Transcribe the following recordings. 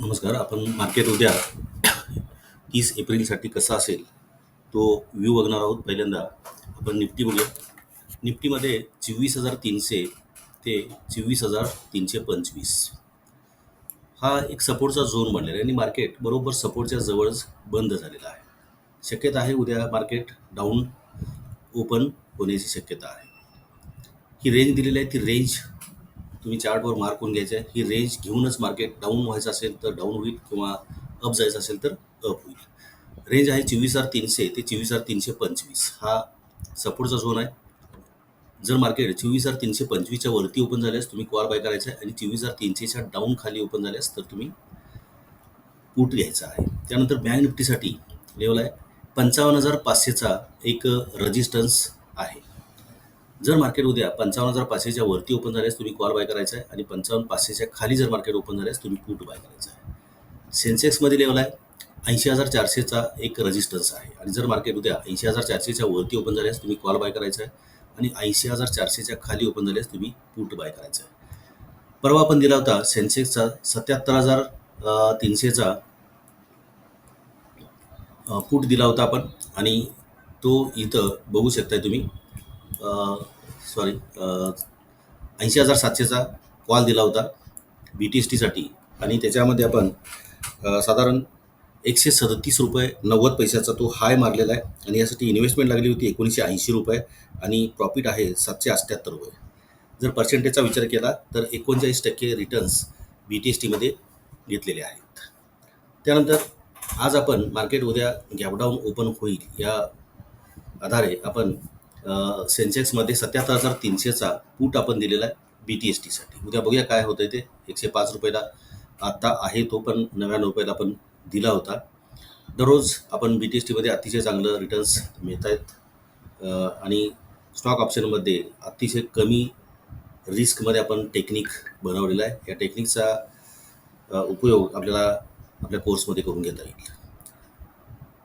नमस्कार आपण मार्केट उद्या तीस एप्रिलसाठी कसा असेल तो व्ह्यू बघणार आहोत. पहिल्यांदा आपण निफ्टी बघूया. निफ्टीमध्ये चोवीस हजार तीनशे ते चोवीस हजार तीनशे पंचवीस. हा एक सपोर्टचा झोन बनलेला आहे आणि मार्केट बरोबर सपोर्टच्या जवळच बंद झालेला आहे. शक्यता आहे उद्या मार्केट डाऊन ओपन होण्याची शक्यता आहे. ही रेंज दिलेली आहे ती रेंज तुम्ही चार्टवर मार्क होऊन घ्यायचं आहे. ही रेंज घेऊनच मार्केट डाऊन व्हायचं असेल तर डाऊन होईल किंवा अप जायचं असेल तर अप होईल. रेंज आहे चोवीस हजार तीनशे ते चोवीस हजार तीनशे पंचवीस. हा सपोर्टचा झोन आहे. जर मार्केट चोवीस हजार तीनशे पंचवीसच्या वरती ओपन झाल्यास तुम्ही कॉल बाय करायचा आहे आणि चोवीस हजार तीनशेच्या डाऊन खाली ओपन झाल्यास तर तुम्ही पुट घ्यायचा आहे. त्यानंतर बँक निफ्टीसाठी लेवल आहे. पंचावन्न हजार पाचशेचा एक रजिस्टन्स आहे. जर मार्केट उद्या पंचावन्न हजार पाचशेच्या वरती ओपन झाल्यास तुम्ही कॉल बाय करायचा आहे. आणि पंचावन्न पाचशेच्या खाली जर मार्केट ओपन झाल्यास तुम्ही पुट बाय करायचा आहे. सेन्सेक्समध्ये लेवल आहे. ऐंशी हजार चारशेचा एक रजिस्टन्स आहे. आणि जर मार्केट उद्या ऐंशी हजार चारशेच्या वरती ओपन झाल्यास तुम्ही कॉल बाय करायचा आहे. आणि ऐंशी हजार चारशेच्या खाली ओपन झाल्यास तुम्ही पुट बाय करायचा आहे. परवा आपण दिला होता सेन्सेक्सचा सत्याहत्तर हजार तीनशेचा फूट दिला होता आपण. आणि तो इथं बघू शकताय तुम्ही. सॉरी ऐंशी हजार सातशेचा कॉल दिला होता बी टी एस टीसाठी आणि त्याच्यामध्ये आपण साधारण एकशे सदतीस रुपये नव्वद पैशाचा तो हाय मारलेला आहे. आणि यासाठी इन्व्हेस्टमेंट लागली होती एकोणीसशे ऐंशी रुपये. आणि प्रॉफिट आहे सातशे अठ्ठ्याहत्तर रुपये. जर पर्सेंटेजचा विचार केला तर एकोणचाळीस टक्के रिटर्न्स बी टी एस टीमध्ये घेतलेले आहेत. त्यानंतर आज आपण मार्केट उद्या गॅपडाऊन ओपन होईल या आधारे आपण सेन्सेक्समध्ये सत्याहत्तर हजार तीनशेचा पूट आपण दिलेला आहे बी टी एस टीसाठी उद्या बघूया काय होतं ते. एकशे पाच रुपयाला आत्ता आहे तो पण नव्याण्णव रुपयाला आपण दिला होता. दररोज आपण बी टी एस टीमध्ये अतिशय चांगलं रिटर्न्स मिळत आहेत आणि स्टॉक ऑप्शनमध्ये अतिशय कमी रिस्कमध्ये आपण टेक्निक बनवलेला आहे. या टेक्निकचा उपयोग आपल्याला आपल्या कोर्समध्ये करून घेता येईल.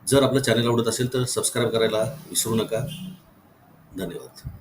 जर आपलं चॅनल आवडत असेल तर सबस्क्राईब करायला विसरू नका. धन्यवाद.